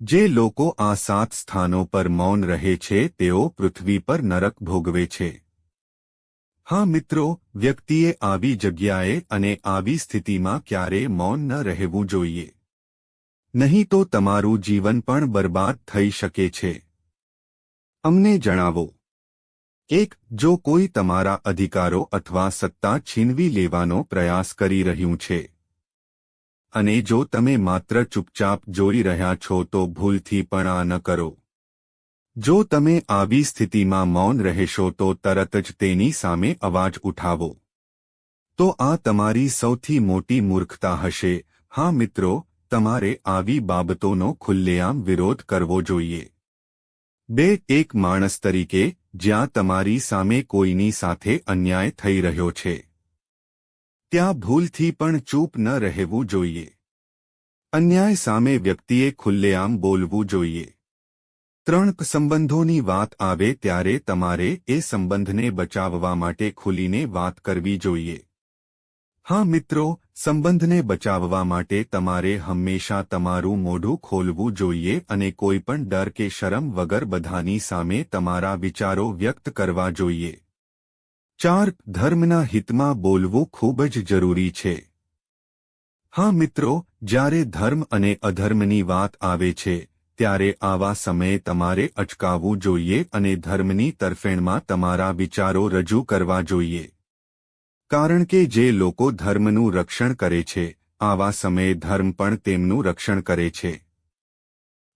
જે લોકો આ સાત સ્થાનો પર મૌન રહે છે, તેઓ પૃથ્વી પર નરક ભોગવે છે. હા મિત્રો, વ્યક્તિએ આવી જગ્યાએ અને આવી સ્થિતિમાં ક્યારે મૌન ન રહેવું જોઈએ. નહીં તો તમારું જીવન પણ બરબાદ થઈ શકે છે. અમને જણાવો. એક, જો કોઈ તમારા અધિકારો અથવા સત્તા છીનવી લેવાનો પ્રયાસ કરી રહ્યું છે અને જો તમે માત્ર ચૂપચાપ જોઈ રહ્યા છો તો ભૂલથી પણ આ ન કરો. જો તમે આવી સ્થિતિમાં મૌન રહેશો તો તરત જ તેની સામે અવાજ ઉઠાવો. તો આ તમારી સૌથી મોટી મૂર્ખતા હશે. હા મિત્રો, તમારે આવી બાબતોનો ખુલ્લેઆમ વિરોધ કરવો જોઈએ. બે, એક માણસ તરીકે, જ્યાં તમારી સામે કોઈની સાથે અન્યાય થઈ રહ્યો છે. ત્યાં ભૂલથી પણ ચૂપ ન રહેવું જોઈએ. અન્યાય સામે વ્યક્તિએ ખુલ્લેઆમ બોલવું જોઈએ. ત્રણ સંબંધોની વાત આવે ત્યારે તમારે એ સંબંધને બચાવવા માટે ખુલીને વાત કરવી જોઈએ. હા મિત્રો, સંબંધને બચાવવા માટે તમારે હંમેશા તમારું મોઢું ખોલવું જોઈએ અને કોઈપણ ડર કે શરમ વગર બધાની સામે તમારા વિચારો વ્યક્ત કરવા જોઈએ. ચાર ધર્મના હિતમાં બોલવું ખૂબ જ જરૂરી છે. હા મિત્રો, જ્યારે ધર્મ અને અધર્મની વાત આવે છે, ત્યારે આવા સમયે તમારે અચકાવવું જોઈએ અને ધર્મની તરફેણમાં તમારા વિચારો રજૂ કરવા જોઈએ. કારણ કે જે લોકો ધર્મનું રક્ષણ કરે છે, આવા સમયે ધર્મ પણ તેમનું રક્ષણ કરે છે.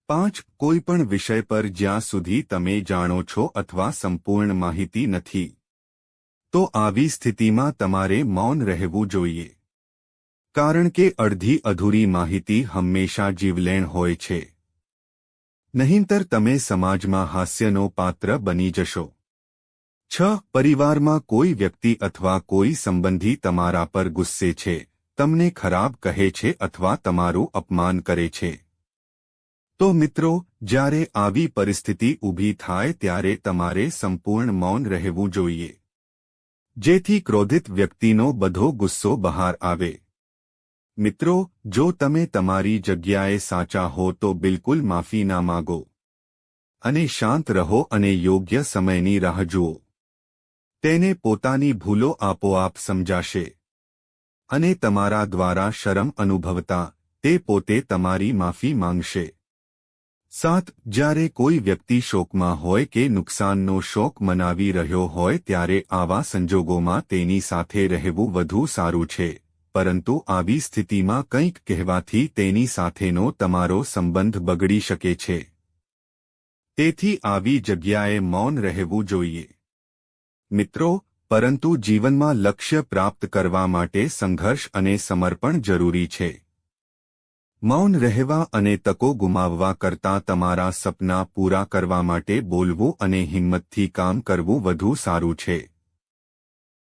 પાંચ, કોઈપણ વિષય પર જ્યાં સુધી તમે જાણો છો અથવા સંપૂર્ણ માહિતી નથી. તો આવી સ્થિતિમાં તમારે મૌન રહેવું જોઈએ. કારણ કે અડધી અધૂરી માહિતી હંમેશા જીવલેણ હોય છે. નહીંતર તમે સમાજમાં હાસ્યનો પાત્ર બની જશો. છ, પરિવારમાં કોઈ વ્યક્તિ અથવા કોઈ સંબંધી તમારા પર ગુસ્સે છે, તમને ખરાબ કહે છે અથવા તમારું અપમાન કરે છે. તો મિત્રો, જ્યારે આવી પરિસ્થિતિ ઊભી થાય ત્યારે તમારે સંપૂર્ણ મૌન રહેવું જોઈએ. જેથી ક્રોધિત વ્યક્તિનો બધો ગુસ્સો બહાર આવે. મિત્રો, જો તમે તમારી જગ્યાએ સાચા હો તો બિલકુલ માફી ના માગો. અને શાંત રહો અને યોગ્ય સમયની રાહ જુઓ. તેને પોતાની ભૂલો આપોઆપ સમજાશે. અને તમારા દ્વારા શરમ અનુભવતા તે પોતે તમારી માફી માંગશે. સાત જ્યારે કોઈ વ્યક્તિ શોકમાં હોય કે નુકસાનનો શોક મનાવી રહ્યો હોય ત્યારે આવા સંજોગોમાં તેની સાથે રહેવું વધુ સારું છે. પરંતુ આવી સ્થિતિમાં કંઈક કહેવાથી તેની સાથેનો તમારો સંબંધ બગડી શકે છે. તેથી આવી જગ્યાએ મૌન રહેવું જોઈએ. મિત્રો, પરંતુ જીવનમાં લક્ષ્ય પ્રાપ્ત કરવા માટે સંઘર્ષ અને સમર્પણ જરૂરી છે. મૌન રહેવા અને તકો ગુમાવવા કરતાં તમારા સપના પૂરા કરવા માટે બોલવું અને હિંમતથી કામ કરવું વધુ સારું છે.